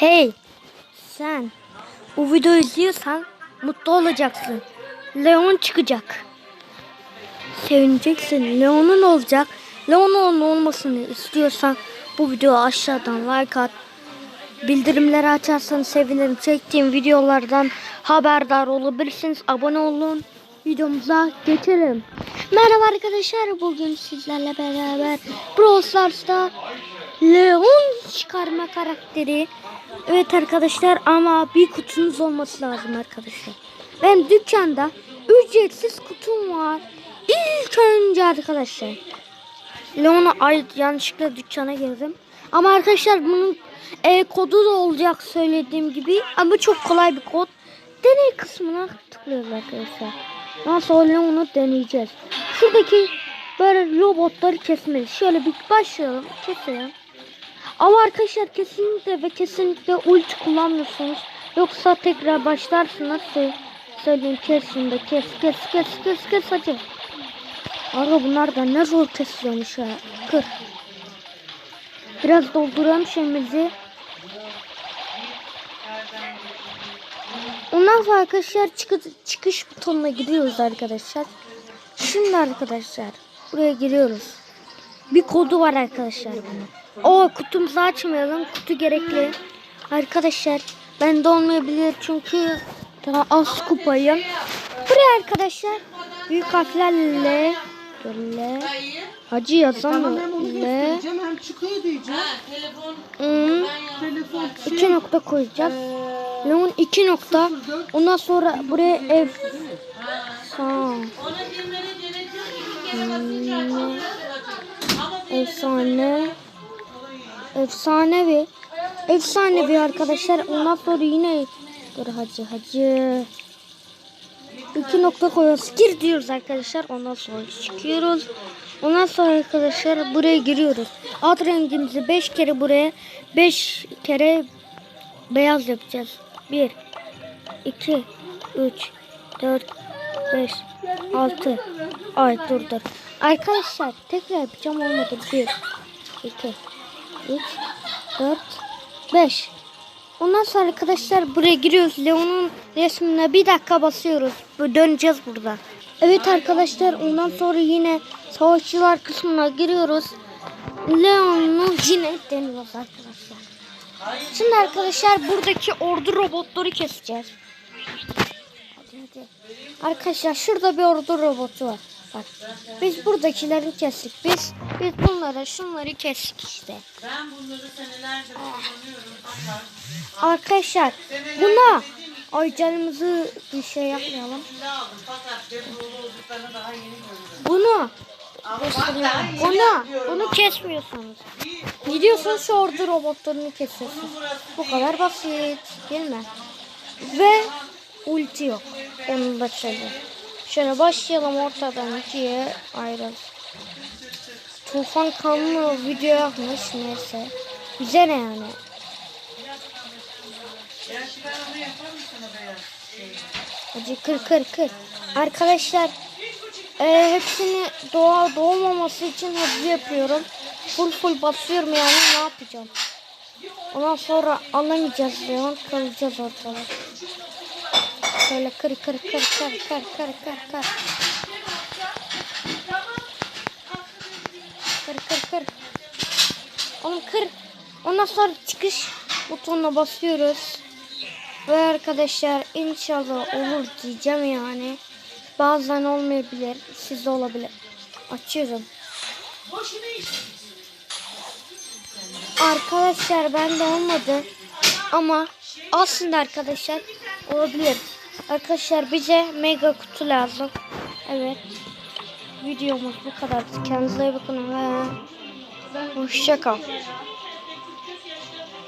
Hey sen bu videoyu izliyorsan mutlu olacaksın. Leon çıkacak. Sevineceksin. Leon'un olacak. Leon'un olmasını istiyorsan bu videoyu aşağıdan like at. Bildirimleri açarsanız sevinirim. Çektiğim videolardan haberdar olabilirsiniz. Abone olun. Videomuza geçelim. Merhaba arkadaşlar. Bugün sizlerle beraber Brawl Stars'ta Leon çıkarma karakteri. Evet arkadaşlar ama bir kutunuz olması lazım arkadaşlar. Ben dükkanda ücretsiz kutum var. İlk önce arkadaşlar Leon'a ait yanlışlıkla dükkana girdim. Ama arkadaşlar bunun e, kodu da olacak söylediğim gibi. Ama çok kolay bir kod. Deney kısmına tıklıyoruz arkadaşlar. Nasıl Leon'u deneyeceğiz. Şuradaki böyle robotları kesmeli. Şöyle bir başlayalım. Keselim. Ama arkadaşlar kesinlikle ve kesinlikle ulti kullanmıyorsunuz. Yoksa tekrar başlarsınız. Sö- Söyleyeyim kesin de kes kes kes kes kes hadi. Ara bunlar da ne zor kesiyormuş ha. Kır. Biraz dolduralım şeyimizi. Ondan sonra arkadaşlar çıkış, çıkış butonuna giriyoruz arkadaşlar. Şimdi arkadaşlar buraya giriyoruz. Bir kodu var arkadaşlar bunun. O kutumuzu açmayalım. Kutu gerekli. Arkadaşlar bende olmayabilir çünkü daha az kupayım. Buraya arkadaşlar büyük harflerle böyle hacı yazan Hem onu le göstereceğim hem çıkıyor diyeceğim. ım, Telefon şey, iki nokta koyacağız. Leon iki nokta. Ondan sonra buraya ev sağ efsane. Efsanevi efsanevi arkadaşlar. Ondan sonra yine dur hacı hacı. İki nokta koyuyoruz. Gir diyoruz arkadaşlar. Ondan sonra çıkıyoruz. Ondan sonra arkadaşlar buraya giriyoruz. Alt rengimizi 5 kere buraya 5 kere beyaz yapacağız. 1 2 3 4 5 6 Ay dur dur. Arkadaşlar tekrar yapacağım olmadı. 1 2 3 4 5 Ondan sonra arkadaşlar buraya giriyoruz. Leon'un resmine bir dakika basıyoruz. Döneceğiz burada. Evet arkadaşlar ondan sonra yine savaşçılar kısmına giriyoruz. Leon'u yine deniyoruz arkadaşlar. Şimdi arkadaşlar buradaki ordu robotları keseceğiz. Hadi. Arkadaşlar şurada bir ordu robotu var. Bak biz buradakileri kestik. Biz biz bunları şunları kestik işte. Ben bunları senelerce kullanıyorum fakat Arkadaşlar buna ay canımızı bir şey yapmayalım. Bunu yapıyorum. bunu kesmiyorsunuz. Gidiyorsunuz şu ordu robotlarını kesiyorsunuz. Bu kadar basit değil mi? Ve ulti yok. Onu da söyleyeyim. Şöyle başlayalım ortadan ikiye ayrıl. Tufan kanlı video yapmış neyse. Bize ne yani? Hadi kır kır kır. Arkadaşlar e, hepsini doğa doğmaması için hızlı yapıyorum. Full full basıyorum yani ne yapacağım? Ondan sonra alamayacağız Leon kalacağız ortada. Şöyle kır kır kır kır kır kır kır kır. Kır kır kır. Oğlum kır. Ondan sonra çıkış butonuna basıyoruz. Ve arkadaşlar inşallah olur diyeceğim yani. Bazen olmayabilir. Sizde olabilir. Açıyorum. Arkadaşlar bende olmadı. Ama aslında arkadaşlar olabilir. Arkadaşlar bize mega kutu lazım. Evet. Videomuz bu kadar. Kendinize iyi bakın ve hoşça kal.